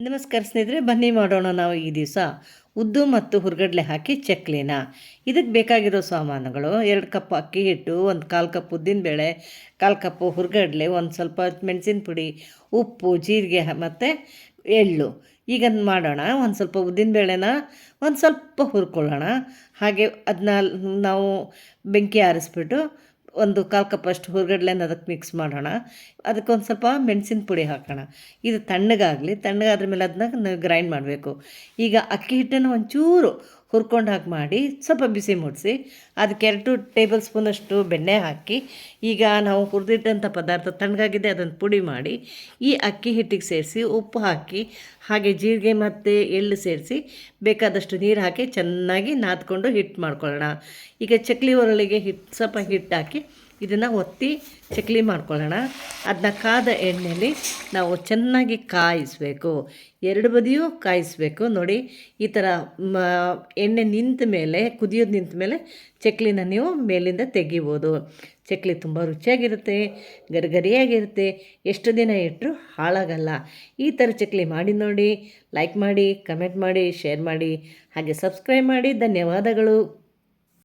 ನಮಸ್ಕಾರ ಸ್ನೇಹಿತರೆ, ಬನ್ನಿ ಮಾಡೋಣ ನಾವು ಈ ದಿವಸ ಉದ್ದು ಮತ್ತು ಹುರ್ಗಡ್ಲೆ ಹಾಕಿ ಚಕ್ಲಿನ. ಇದಕ್ಕೆ ಬೇಕಾಗಿರೋ ಸಾಮಾನುಗಳು ಎರಡು ಕಪ್ ಅಕ್ಕಿ ಹಿಟ್ಟು, ಒಂದು ಕಾಲು ಕಪ್ ಉದ್ದಿನಬೇಳೆ ಕಾಲು ಕಪ್ಪು ಹುರ್ಗಡ್ಲೆ, ಒಂದು ಸ್ವಲ್ಪ ಮೆಣಸಿನ ಪುಡಿ, ಉಪ್ಪು, ಜೀರಿಗೆ ಮತ್ತು ಎಳ್ಳು. ಈಗ ಮಾಡೋಣ. ಒಂದು ಸ್ವಲ್ಪ ಉದ್ದಿನಬೇಳೆನ ಒಂದು ಸ್ವಲ್ಪ ಹುರ್ಕೊಳ್ಳೋಣ. ಹಾಗೆ ಅದನ್ನ ನಾವು ಬೆಂಕಿ ಆರಿಸ್ಬಿಟ್ಟು ಒಂದು ಕಾಲು ಕಪ್ಪಷ್ಟು ಹುರ್ಗಡ್ಲೆನ ಅದಕ್ಕೆ ಮಿಕ್ಸ್ ಮಾಡೋಣ. ಅದಕ್ಕೊಂದು ಸ್ವಲ್ಪ ಮೆಣಸಿನ ಪುಡಿ ಹಾಕೋಣ. ಇದು ತಣ್ಣಗಾಗಲಿ ತಣ್ಣಗಾದ್ರ ಮೇಲೆ ಅದನ್ನ ಗ್ರೈಂಡ್ ಮಾಡಬೇಕು. ಈಗ ಅಕ್ಕಿ ಹಿಟ್ಟನ್ನು ಒಂಚೂರು ಹುರ್ಕೊಂಡು ಹಾಕಿ ಮಾಡಿ ಸ್ವಲ್ಪ ಬಿಸಿ ಮುಡಿಸಿ, ಅದಕ್ಕೆ ಎರಡು ಟೇಬಲ್ ಸ್ಪೂನಷ್ಟು ಬೆಣ್ಣೆ ಹಾಕಿ, ಈಗ ನಾವು ಹುರಿದಿಟ್ಟಂಥ ಪದಾರ್ಥ ತಣ್ಣಗಾಗಿದೆ ಅದನ್ನು ಪುಡಿ ಮಾಡಿ, ಈ ಅಕ್ಕಿ ಹಿಟ್ಟಿಗೆ ಸೇರಿಸಿ, ಉಪ್ಪು ಹಾಕಿ, ಹಾಗೆ ಜೀರಿಗೆ ಮತ್ತು ಎಳ್ಳು ಸೇರಿಸಿ, ಬೇಕಾದಷ್ಟು ನೀರು ಹಾಕಿ ಚೆನ್ನಾಗಿ ನಾದ್ಕೊಂಡು ಹಿಟ್ಟು ಮಾಡ್ಕೊಳ್ಳೋಣ. ಈಗ ಚಕ್ಲಿ ಒರಳಿಗೆ ಹಿಟ್ಟು ಸ್ವಲ್ಪ ಹಿಟ್ಟು ಹಾಕಿ, ಇದನ್ನು ಒತ್ತಿ ಚಕ್ಲಿ ಮಾಡ್ಕೊಳ್ಳೋಣ. ಅದನ್ನ ಕಾದ ಎಣ್ಣೆಯಲ್ಲಿ ನಾವು ಚೆನ್ನಾಗಿ ಕಾಯಿಸಬೇಕು. ಎರಡು ಬದಿಯೂ ಕಾಯಿಸಬೇಕು. ನೋಡಿ, ಈ ಥರ ಎಣ್ಣೆ ನಿಂತ ಮೇಲೆ, ಕುದಿಯೋದು ನಿಂತ ಮೇಲೆ ಚಕ್ಲಿನ ನೀವು ಮೇಲಿಂದ ತೆಗಿಬೋದು. ಚಕ್ಲಿ ತುಂಬ ರುಚಿಯಾಗಿರುತ್ತೆ, ಗರಿಗರಿಯಾಗಿರುತ್ತೆ. ಎಷ್ಟು ದಿನ ಇಟ್ಟರು ಹಾಳಾಗಲ್ಲ. ಈ ಥರ ಚಕ್ಲಿ ಮಾಡಿ ನೋಡಿ ಲೈಕ್ ಮಾಡಿ ಕಮೆಂಟ್ ಮಾಡಿ ಶೇರ್ ಮಾಡಿ, ಹಾಗೆ ಸಬ್ಸ್ಕ್ರೈಬ್ ಮಾಡಿ. ಧನ್ಯವಾದಗಳು.